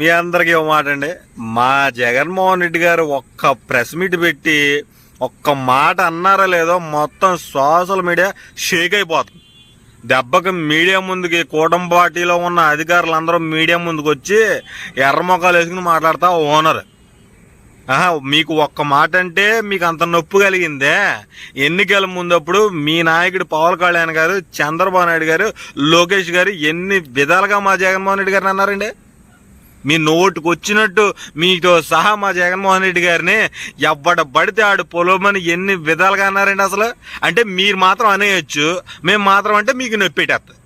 మీ అందరికీ ఒక మాట అండి. మా జగన్మోహన్ రెడ్డి గారు ఒక్క ప్రెస్ మీట్ పెట్టి ఒక్క మాట అన్నారా లేదో మొత్తం సోషల్ మీడియా షేక్ అయిపోతుంది. దెబ్బకి మీడియా ముందుకి కూటమి పార్టీలో ఉన్న అధికారులందరూ మీడియా ముందుకు వచ్చి ఎర్రమొక్కలు వేసుకుని మాట్లాడతా ఓనర్. ఆహా మీకు ఒక్క మాట అంటే మీకు అంత నొప్పి కలిగిందే. ఎన్నికల ముందప్పుడు మీ నాయకుడు పవన్ కళ్యాణ్ గారు చంద్రబాబు నాయుడు గారు లోకేష్ గారు ఎన్ని విధాలుగా మా జగన్మోహన్ రెడ్డి గారిని అన్నారండి? మీ నోటుకు వచ్చినట్టు మీతో సహా మా జగన్మోహన్ రెడ్డి గారిని ఎవ్వడ పడితే ఆడు పొలమని ఎన్ని విధాలుగా అన్నారండి అసలు? అంటే మీరు మాత్రం అనేయచ్చు మేము మాత్రం అంటే మీకు నొప్పెట్టేస్తుంది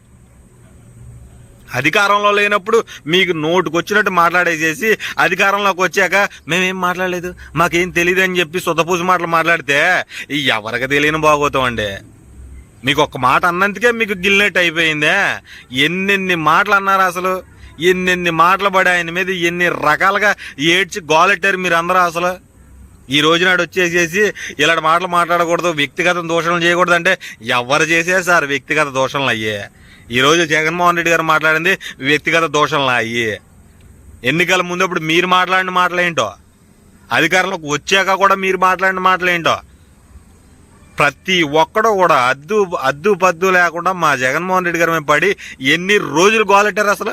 అధికారంలో లేనప్పుడు మీకు నోటుకు వచ్చినట్టు మాట్లాడేసేసి అధికారంలోకి వచ్చాక మేమేం మాట్లాడలేదు? మాకేం తెలియదు అని చెప్పి సుతపూసి మాటలు మాట్లాడితే ఎవరికి తెలియని బాగోతామండి మీకు ఒక్క మాట అన్నందుకే మీకు గిల్లినట్టు అయిపోయిందే. ఎన్నెన్ని మాటలు అన్నారు అసలు? ఎన్నెన్ని మాటలు పడి ఆయన మీద ఎన్ని రకాలుగా ఏడ్చి గోలెట్టారు మీరు అందరూ అసలు? ఈ రోజు నాడు వచ్చేసేసి ఇలాంటి మాటలు మాట్లాడకూడదు వ్యక్తిగత దూషణలు చేయకూడదు అంటే ఎవరు చేసే సార్ వ్యక్తిగత దూషణలు అయ్యే? ఈరోజు జగన్మోహన్ రెడ్డి గారు మాట్లాడింది వ్యక్తిగత దూషణలు అయ్యి. ఎన్నికల ముందు అప్పుడు మీరు మాట్లాడిన మాటలేంటో అధికారంలోకి వచ్చాక కూడా మీరు మాట్లాడిన మాటలేంటో ప్రతి ఒక్కడో కూడా అద్దు అద్దు పద్దు లేకుండా మా జగన్మోహన్ రెడ్డి గారి మీద పడి ఎన్ని రోజులు గోలెట్టారు అసలు?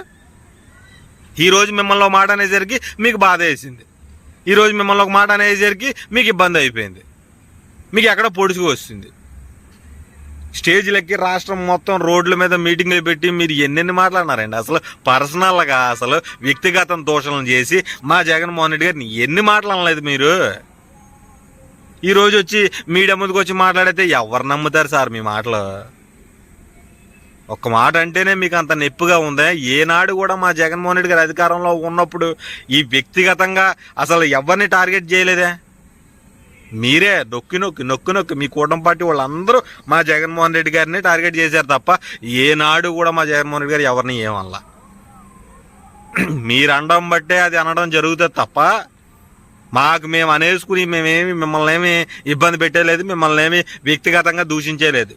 ఈ రోజు మిమ్మల్ని ఒక మాట అనేసరికి మీకు బాధ వేసింది. ఈరోజు మిమ్మల్ని ఒక మాట అనేసరికి మీకు ఇబ్బంది అయిపోయింది. మీకు ఎక్కడ పొడుచుకు వస్తుంది. స్టేజ్లకి రాష్ట్రం మొత్తం రోడ్ల మీద మీటింగ్లు పెట్టి మీరు ఎన్నెన్ని మాట్లాడినారండి? అసలు పర్సనల్గా అసలు వ్యక్తిగతం దోషణలు చేసి మా జగన్మోహన్ రెడ్డి గారిని ఎన్ని మాట్లాడలేదు మీరు? ఈరోజు వచ్చి మీడియా ముందుకు వచ్చి మాట్లాడితే ఎవరు నమ్ముతారు సార్ మీ మాటలు? ఒక్క మాట అంటేనే మీకు అంత నొప్పిగా ఉందా. ఏనాడు కూడా మా జగన్మోహన్ రెడ్డి గారు అధికారంలో ఉన్నప్పుడు ఈ వ్యక్తిగతంగా అసలు ఎవరిని టార్గెట్ చేయలేదే? మీరే నొక్కి నొక్కి నొక్కి నొక్కి మీ కూటమి పార్టీ వాళ్ళందరూ మా జగన్మోహన్ రెడ్డి గారిని టార్గెట్ చేశారు తప్ప ఏనాడు కూడా మా జగన్మోహన్ రెడ్డి గారు ఎవరిని ఏమల్లా మీరు అనడం బట్టే అది అనడం జరుగుతుంది తప్ప మాకు మేము అనేసుకుని మేమేమి మిమ్మల్ని ఏమి ఇబ్బంది పెట్టలేదు మిమ్మల్ని ఏమి వ్యక్తిగతంగా దూషించేలేదు.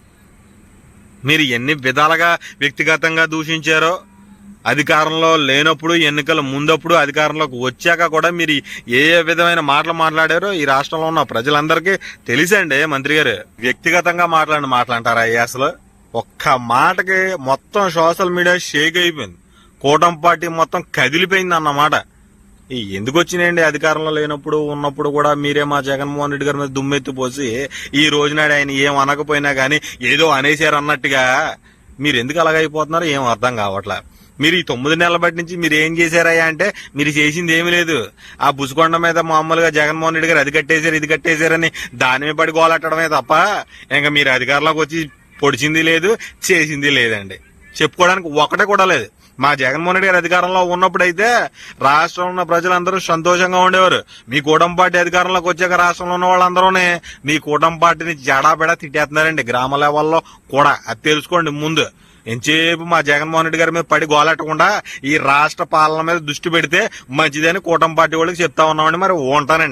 మీరు ఎన్ని విధాలుగా వ్యక్తిగతంగా దూషించారో అధికారంలో లేనప్పుడు ఎన్నికల ముందప్పుడు అధికారంలోకి వచ్చాక కూడా మీరు ఏ ఏ విధమైన మాటలు మాట్లాడారో ఈ రాష్ట్రంలో ఉన్న ప్రజలందరికీ తెలిసండి. మంత్రి గారు వ్యక్తిగతంగా మాట్లాడిన మాటలు అయ్యా అసలు? ఒక్క మాటకి మొత్తం సోషల్ మీడియా షేక్ అయిపోయింది. కూటమి పార్టీ మొత్తం కదిలిపోయింది అన్నమాట ఎందుకు వచ్చినాయండి అధికారంలో లేనప్పుడు ఉన్నప్పుడు కూడా మీరే మా జగన్మోహన్ రెడ్డి గారి మీద దుమ్మెత్తి పోసి ఈ రోజునాడు ఆయన ఏం అనకపోయినా కానీ ఏదో అనేసారు అన్నట్టుగా మీరు ఎందుకు అలాగైపోతున్నారో ఏం అర్థం కావట్లే. మీరు ఈ తొమ్మిది నెలల బట్టి నుంచి మీరు ఏం చేశారయ్యా అంటే మీరు చేసింది ఏమీ లేదు. ఆ బుసుకొండ మీద మామూలుగా జగన్మోహన్ రెడ్డి గారు అది కట్టేశారు ఇది కట్టేశారని దాని మీద పడి గోలట్టడమే తప్ప ఇంకా మీరు అధికారంలోకి వచ్చి పొడిచింది లేదు చేసింది లేదండి. చెప్పుకోవడానికి ఒకటే కూడా లేదు. మా జగన్మోహన్ రెడ్డి గారు అధికారంలో ఉన్నప్పుడైతే రాష్ట్రంలో ఉన్న ప్రజలందరూ సంతోషంగా ఉండేవారు. మీ కూటమి పార్టీ అధికారంలోకి వచ్చాక రాష్ట్రంలో ఉన్న వాళ్ళందరూనే మీ కూటమి పార్టీని జడాబెడా తిట్టేస్తున్నారండి. గ్రామ లెవెల్లో కూడా. అది తెలుసుకోండి ముందు. ఎంతసేపు మా జగన్మోహన్ రెడ్డి గారి మీద పడి గోలెట్టకుండా ఈ రాష్ట్ర పాలన మీద దృష్టి పెడితే మంచిదని కూటమి పార్టీ వాళ్ళకి చెప్తా ఉన్నామండి. మరి ఉంటానండి